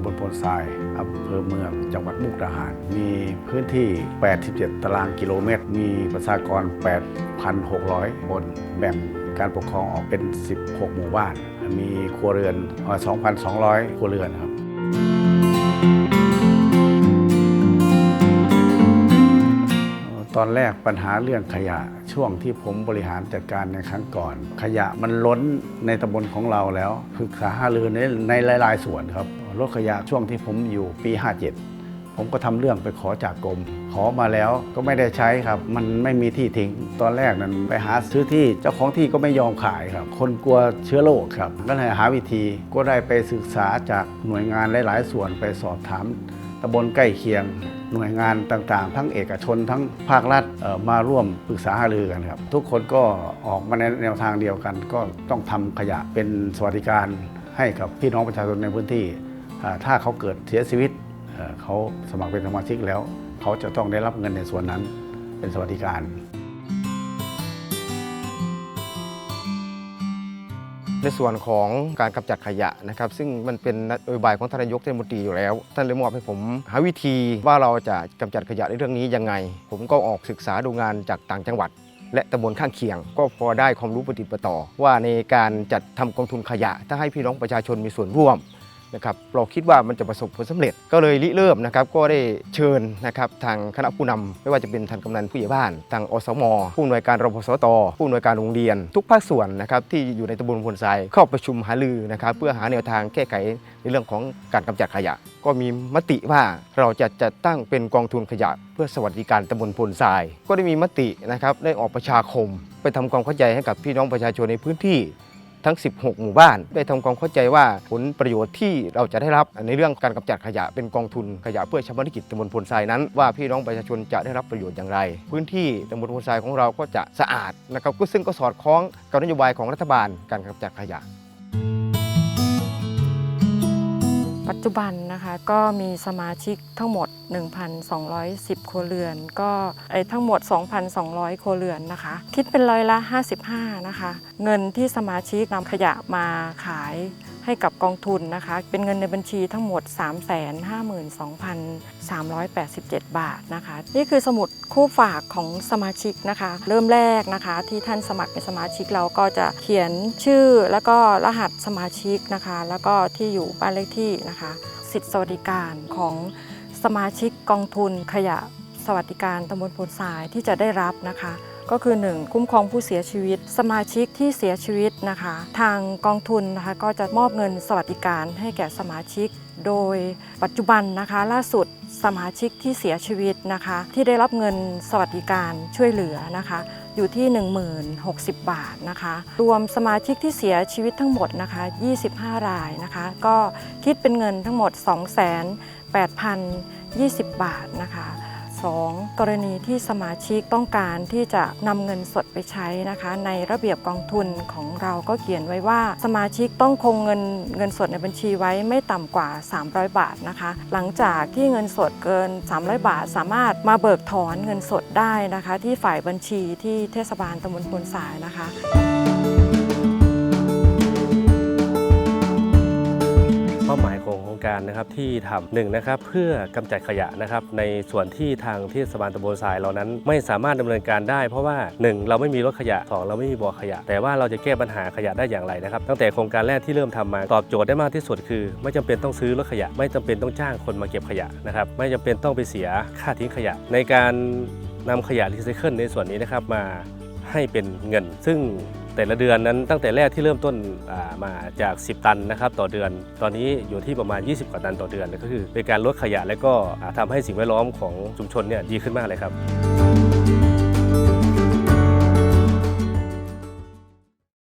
ำบลโพนทรายอำเภอเมืองจังหวัดมุกดาหาร มีพื้นที่ 87 ตารางกิโลเมตร มีประชากร 8,600 คน แบ่งการปกครองออกเป็น 16 หมู่บ้าน มีครัวเรือน 2,200 ครัวเรือนครับตอนแรกปัญหาเรื่องขยะช่วงที่ผมบริหารจัดการในครั้งก่อน ขยะมันล้นในตำบลของเราแล้วปรึกษาหารือในในหลาย ๆ ส่วนครับ ลดขยะช่วงที่ผมอยู่ปี 57 ผมก็ทำเรื่องไปขอจากกรม ขอมาแล้วก็ไม่ได้ใช้ครับ มันไม่มีที่ทิ้ง ตอนแรกนั้นไปหาซื้อที่เจ้าของที่ก็ไม่ยอมขายครับ คนกลัวเชื้อโรคครับก็เลยหาวิธีก็ได้ไปศึกษาจากหน่วยงานหลาย ๆ ส่วนไปสอบถามตำบลใกล้เคียงหน่วยงานต่างๆ ทั้งเอกชนทั้งภาครัฐเอ่อมาร่วมปรึกษาหารือกันครับ ทุกคนก็ออกมาในแนวทางเดียวกัน ก็ต้องทำขยะเป็นสวัสดิการให้กับพี่น้องประชาชนในพื้นที่ ถ้าเขาเกิดเสียชีวิตเขาสมัครเป็นสมาชิกแล้ว เขาจะต้องได้รับเงินในส่วนนั้นเป็นสวัสดิการในส่วนของการกำจัดขยะนะครับ ซึ่งมันเป็นนโยบายของท่านนายกเทศมนตรีอยู่แล้ว ท่านเลยมอบให้ผม หาวิธีว่าเราจะกำจัดขยะในเรื่องนี้ยังไง ผมก็ออกศึกษาดูงานจากต่างจังหวัด และตำบลข้างเคียง ก็พอได้ความรู้ปฏิดประต่อ ว่าในการจัดทำกองทุนขยะ ถ้าให้พี่น้องประชาชนมีส่วนร่วม นะครับเราคิดว่ามันจะประสบผลสำเร็จ ก็เลยริเริ่มนะครับก็ได้เชิญนะครับทางคณะผู้นำไม่ว่าจะเป็นท่านกำนันผู้ใหญ่บ้าน ทางอสม ผู้อำนวยการรพสต ผู้อำนวยการโรงเรียน ทุกภาคส่วนนะครับที่อยู่ในตำบลพลทรายเข้าประชุมหารือนะครับเพื่อหาแนวทางแก้ไขในเรื่องของการกำจัดขยะ ก็มีมติว่าเราจะจัดตั้งเป็นกองทุนขยะ เพื่อสวัสดิการตำบลพลทราย ก็ได้มีมตินะครับได้ออกประชาคม ไปทำความเข้าใจให้กับพี่น้องประชาชนในพื้นที่ ทั้ง 16 หมู่บ้าน ได้ทำความเข้าใจว่าผลประโยชน์ที่เราจะได้รับในเรื่องการกำจัดขยะเป็นกองทุนขยะเพื่อชำระกิจตำบลพลทรายนั้น ว่าพี่น้องประชาชนจะได้รับประโยชน์อย่างไร พื้นที่ตำบลพลทรายของเราก็จะสะอาดนะครับก็ซึ่งก็สอดคล้องกับนโยบายของรัฐบาลการกำจัดขยะ จจุบันนะคะก็มีสมาชิกทั้งหมด 1,210 ครัวเรือน ก็ไอ้ทั้งหมด 2,200 ครัวเรือนนะคะ คิดเป็นร้อยละ 55 นะคะ เงินที่สมาชิกนำขยะมาขาย ให้กับกองทุนนะคะ เป็นเงินในบัญชีทั้งหมด 352,387 บาทนะคะ นี่คือสมุดคู่ฝากของสมาชิกนะคะ เริ่มแรกนะคะที่ท่านสมัครเป็นสมาชิกเราก็จะเขียนชื่อแล้วก็รหัสสมาชิกนะคะ แล้วก็ที่อยู่บ้านเลขที่นะคะ สิทธิสวัสดิการของสมาชิกกองทุนขยะสวัสดิการตำบลพลทรายที่จะได้รับนะคะ ก็คือ 1 คุ้มครองผู้เสียชีวิต สมาชิกที่เสียชีวิตนะคะ ทางกองทุนนะคะก็จะมอบเงินสวัสดิการให้แก่สมาชิก โดยปัจจุบันนะคะล่าสุดสมาชิกที่เสียชีวิตนะคะ ที่ได้รับเงินสวัสดิการช่วยเหลือนะคะ อยู่ที่ 1060 บาทนะคะ รวมสมาชิกที่เสียชีวิตทั้งหมดนะคะ 25 รายนะคะ ก็คิดเป็นเงินทั้งหมด 2,8,020 บาทนะคะ 2. กรณีที่สมาชิกต้องการที่จะนำเงินสดไปใช้นะคะ ในระเบียบกองทุนของเราก็เขียนไว้ว่า สมาชิกต้องคงเงินเงินสดในบัญชีไว้ไม่ต่ำกว่า 300 บาทนะคะ หลังจากที่เงินสดเกิน 300 บาท สามารถมาเบิกถอนเงินสดได้นะคะ ที่ฝ่ายบัญชีที่เทศบาลตำบลพลสายนะคะเป้าหมายของโครง การนะครับที่ทำหนึ่งนะครับเพื่อกำจัดขยะนะครับในส่วนที่ทางเทศบาลตำบลทรายเรานั้น ไม่สามารถดำเนินการได้ เพราะว่า 1 เราไม่มีรถขยะสองเราไม่มีบ่อขยะ แต่ว่าเราจะแก้ปัญหาขยะได้อย่างไรนะครับตั้งแต่โครงการแรกที่เริ่มทำมาตอบโจทย์ได้มากที่สุดคือ ไม่จำเป็นต้องซื้อรถขยะ ไม่จำเป็นต้องจ้างคนมาเก็บขยะนะครับไม่จำเป็นต้องไปเสียค่าทิ้งขยะ ในการนำขยะรีไซเคิลในส่วนนี้นะครับมา ให้เป็นเงิน ซึ่งแต่ละเดือนนั้นตั้งแต่แรกที่เริ่มต้นามาจาก 10 ตันนะครับต่อเดือน ตอนนี้อยู่ที่ประมาณ 20 กว่าตันต่อเดือนก็คือเป็นการลดขยะและก็ทำทำให้สิ่งแวดล้อมของชุมชนเนี่ยดีขึ้นมากเลยครับ